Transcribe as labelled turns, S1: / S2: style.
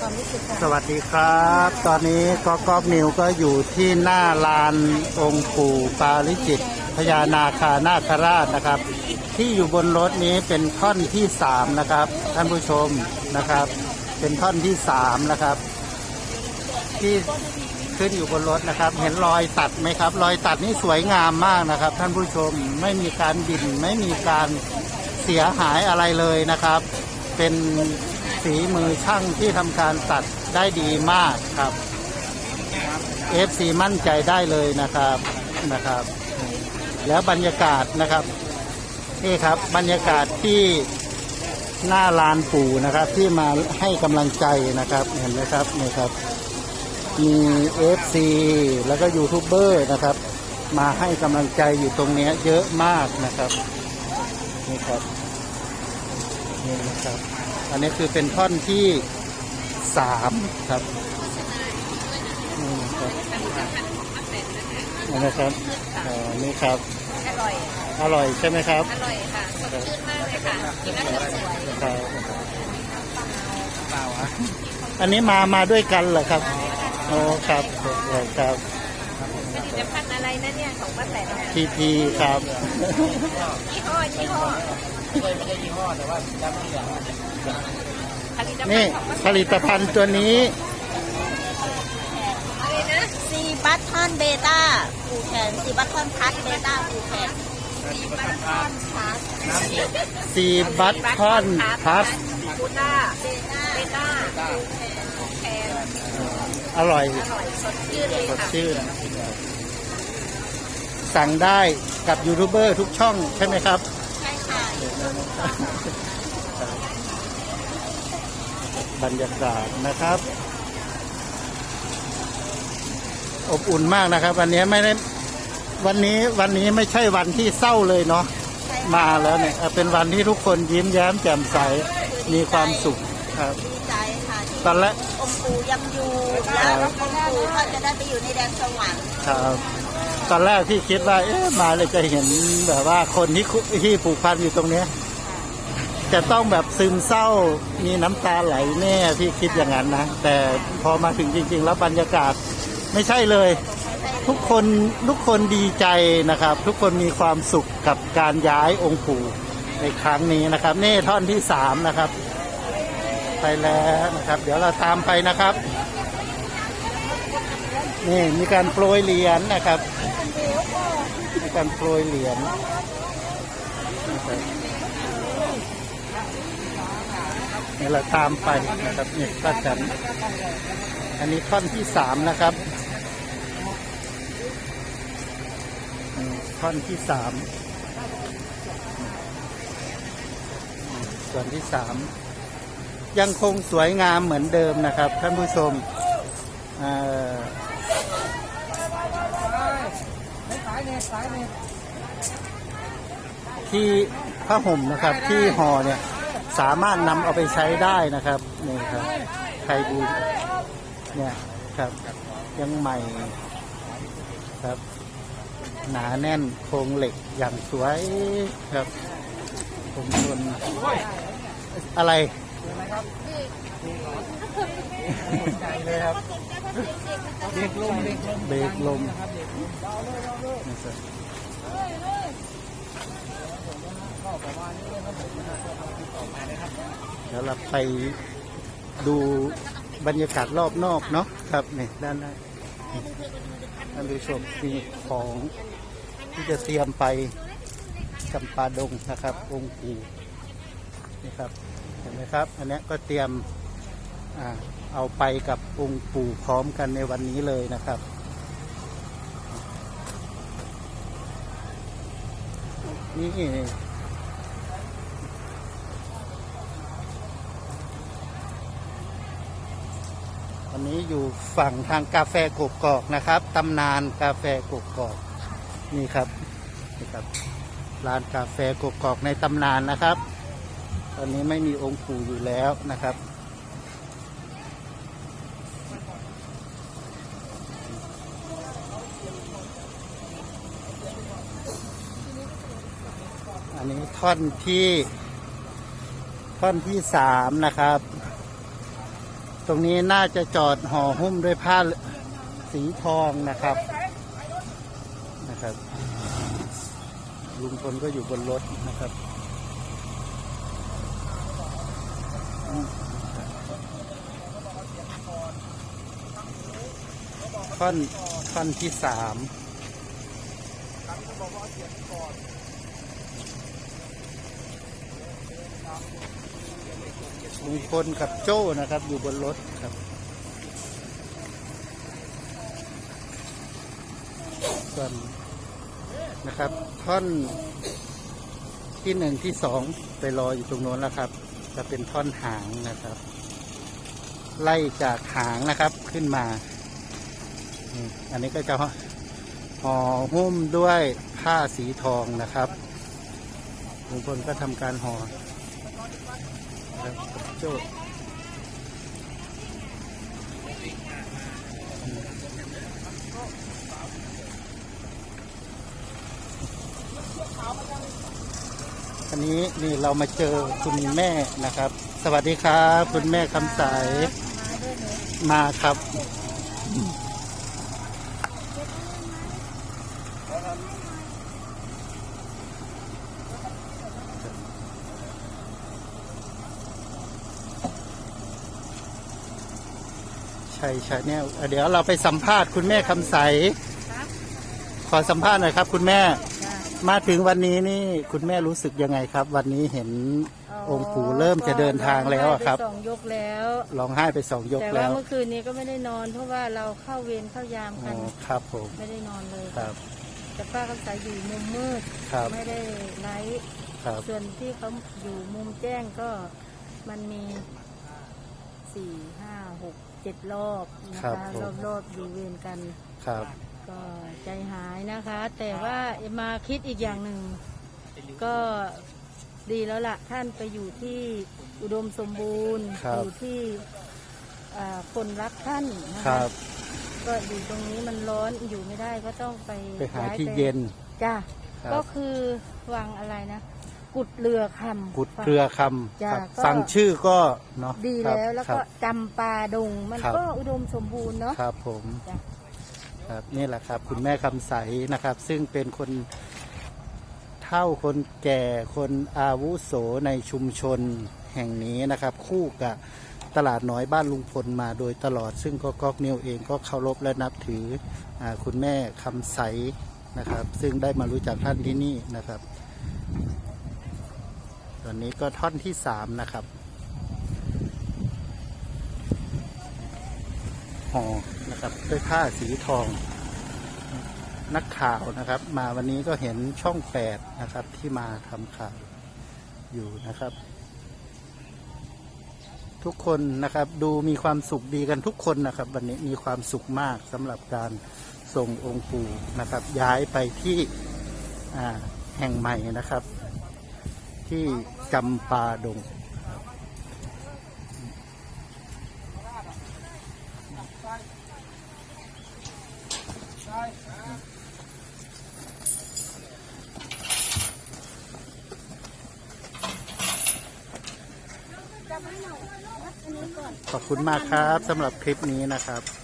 S1: ความรู้สึกค่ะ
S2: สวัสดีครับ ตอนนี้ก๊อกก๊อกนิวก็อยู่ที่หน้าลานองค์ปู่ปาริจิตพญานาคานาคราชนะครับ ที่อยู่บนรถนี้เป็นท่อนที่สามนะครับท่านผู้ชมนะครับ เป็นท่อนที่สามนะครับ ที่ขึ้นอยู่บนรถนะครับ เห็นรอยตัดไหมครับ รอยตัดนี่สวยงามมากนะครับ ท่านผู้ชมไม่มีการบินไม่มีการเสียหายอะไรเลยนะครับ เป็น ฝีมือช่างที่ทำการตัดได้ดีมากครับ FC มั่นใจได้เลยนะครับนะครับ แล้วบรรยากาศนะครับนี่ครับบรรยากาศที่หน้าลานปู่นะครับ ที่มาให้กำลังใจนะครับเห็นไหมครับนี่ครับ มี FC แล้วก็ยูทูบเบอร์นะครับ มาให้กำลังใจอยู่ตรงเนี้ยเยอะมากนะครับนี่ครับนี่นะครับ อันนี้คือเป็นท่อนที่สามครับนี่นะครับนี่นะครับอ๋อนี่ครับ
S1: อร่อย
S2: อร่อยใช่ไหมครับ
S1: อร่อยค่ะสดชื่นมากเลยค่ะกินแล้วสวย
S2: ครับอันนี้มามาด้วยกันเหรอครับโอ้ครับครับ
S1: ผลิตภัณฑ์อะไรนะเนี่ยของป้าแตนเนี่ย
S2: พีพีครับ
S1: ยี่ห้อยี่ห้อผลิตภัณ
S2: นี่
S1: ฑ์ของป้า
S2: ผลิตภัณฑ์ตัวนี้
S1: อะไรนะ
S3: ซีบัตทอนเบต้าปูแขนซีบัตทอนพัดเบต้าปูแขน
S1: ซีบัตทอนพาส
S2: ซีบัตทอนพัส
S1: บูต้า
S3: เบต้า
S1: เบต้าแคน
S2: อร่อย
S1: อร่อยสดชื่นเลย
S2: สด
S1: ค่ะ
S2: ชื่น สั่งได้กับยูทูบเบอร์ทุกช่องใช่ไหมครับ
S3: ใช่ค่ะ
S2: บรรยากาศนะครับ อบอุ่นมากนะครับ วันนี้ไม่ได้วันนี้วันนี้ไม่ใช่วันที่เศร้าเลยเนาะมาแล้วเนี่ยเอ่อเป็นวันที่ทุกคนยิ้มแย้มแจ่มใสมีความสุขครับ
S3: ดีใจค่ะที่
S2: ตอนแรก
S3: องค์ปู่ยังอยู่แล้วองค์ปู่ก็จะได้ไปอยู่ในแดนสวรรค์
S2: ครับ ตอนแรกที่คิดว่า เอ๊ะมาเลยจะเห็นแบบว่าคนที่ที่ผูกพันอยู่ตรงเนี้ยจะต้องแบบซึมเศร้ามีน้ำตาไหลแน่พี่คิดอย่างนั้นนะ แต่พอมาถึงจริง ๆ แล้วบรรยากาศไม่ใช่เลย ทุกคนทุกคนดีใจนะครับ ทุกคนมีความสุขกับการย้ายองค์ปู่ในครั้งนี้นะครับ นี่ท่อนที่สามนะครับ ไปแล้วนะครับ เดี๋ยวเราตามไปนะครับ นี่มีการโปรยเหรียญนะครับ การโปรยเหรียญนะครับนี่เราตามไปนะครับนี่ป้าจันอันนี้ท่อนที่สามนะครับท่อนที่สามส่วนที่สามยังคงสวยงามเหมือนเดิมนะครับท่านผู้ชมอ่อ ที่ผ้าห่มนะครับที่ห่อเนี่ยสามารถนำเอาไปใช้ได้นะครับนี่ครับใครดูเนี่ยครับยังใหม่ครับ หนาแน่นโครงเหล็กอย่างสวยครับผมชนอะไรเลยครับเบรกลมเบรกลม นะครับเดี๋ยวเราไปดูบรรยากาศรอบนอกเนาะครับนี่ด้านหน้านี่ท่านผู้ชมมีของที่จะเตรียมไปจำปาดงนะครับ องค์ปู่นี่ครับเห็นไหมครับ อันนี้ก็เตรียมอเอาไปกับองค์ปู่พร้อมกันในวันนี้เลยนะครับ นี่วันนี้อยู่ฝั่งทางกาแฟกกอกนะครับตำนานกาแฟกกอกนี่ครับนี่ครับ ร้านกาแฟกกอกในตำนานนะครับ ตอนนี้ไม่มีองค์ปู่อยู่แล้วนะครับ นนี้ท่อนที่ ท่อนที่สามนะครับ ตรงนี้น่าจะจอดห่อหุ้มด้วยผ้าสีทองนะครับนะครับลุงพลก็อยู่บนรถนะครับท่อนท่อนที่สาม ลุงพลกับโจ้นะครับ อยู่บนรถครับส่วนนะครับ ท่อนที่หนึ่งที่สองไปรออยู่ตรงโน้นแล้วครับ จะเป็นท่อนหางนะครับ ไล่จากหางนะครับขึ้นมาอันนี้ก็จะห่อหุ้มด้วยผ้าสีทองนะครับลุงพลก็ทำการห่อ โจ้อันนี้นี่เรามาเจอคุณแม่นะครับ สวัสดีครับ คุณแม่คำใสมาครับ ช่ใช่เนี่ยเดี๋ยวเราไปสัมภาษณ์คุณแม่คำใส ขอสัมภาษณ์หน่อยครับ คุณแม่ มาถึงวันนี้นี่คุณแม่รู้สึกยังไงครับ วันนี้เห็นองค์ปู่เริ่มจะเดินทางแล้วอะครับ
S4: สองยกแล้ว
S2: ร้องไห้ไปสองยก
S4: แต่
S2: แล้
S4: ว่า วเมื่อคืนนี้ก็ไม่ได้นอน เพราะว่าเราเข้าเวรเข้ายาม
S2: อ๋
S4: กั
S2: อนครับผม
S4: ไม่ได้นอนเลย
S2: ครับ
S4: แต่ป้าคำสายอยู่มุมมืด
S2: ครับ
S4: ไม่ได้ไลฟ์
S2: ครับ
S4: ส่วนที่เขาอยู่มุมแจ้งก็มันมีสี่ห้าหก เจ็ดรอบนะคะรอบรอบๆอยู่เวรกัน
S2: ครับ
S4: ก็ใจหายนะคะ แต่ว่ามาคิดอีกอย่างหนึ่ง ก็ดีแล้วล่ะ ท่านไปอยู่ที่อุดมสมบูรณ์
S2: ครับ
S4: อยู่ที่อ่าคนรักท่านนะ
S2: ค
S4: คะ
S2: รับ
S4: ก็อยู่ตรงนี้มันร้อนอยู่ไม่ได้ก็ต้องไป
S2: ไปหา
S4: ย้
S2: ที่เย็น
S4: จ้ะ
S2: ครับ
S4: ก็คือวังอะไรนะ กุดเรือคำ
S2: กุดเกลือคำ
S4: จ้ะ
S2: ครับ
S4: ก็
S2: ฟังชื่อก็เนาะ
S4: ดี
S2: ครับ
S4: แล้วแล้ว
S2: ครั
S4: ก็
S2: บ
S4: จำปาดง มัน
S2: ครับ
S4: ก็อุดมสมบูรณ์เนาะ
S2: ครับผม
S4: จ้ะ
S2: ครับนี่แหละครับ คุณแม่คำใสนะครับ ซึ่งเป็นคนเท่าคนแก่คนอาวุโสในชุมชนแห่งนี้นะครับ คู่กับตลาดน้อยบ้านลุงพลมาโดยตลอด ซึ่งก็ก๊อกนิวเองก็เคารพและนับถืออาคุณแม่คำใสนะครับ ซึ่งได้มารู้จักท่านที่นี่นะครับ ตอนนี้ก็ท่อนที่สามนะครับห่อนะครับด้วยผ้าสีทอง นักข่าวนะครับ มาวันนี้ก็เห็นช่องแปดนะครับที่มาทำข่าวอยู่นะครับ ทุกคนนะครับดูมีความสุขดีกันทุกคนนะครับ วันนี้มีความสุขมากสำหรับการส่งองค์ปู่นะครับ ย้ายไปที่แห่งใหม่นะครับ ที่จำปาดง ขอบคุณมากครับสำหรับคลิปนี้นะครับ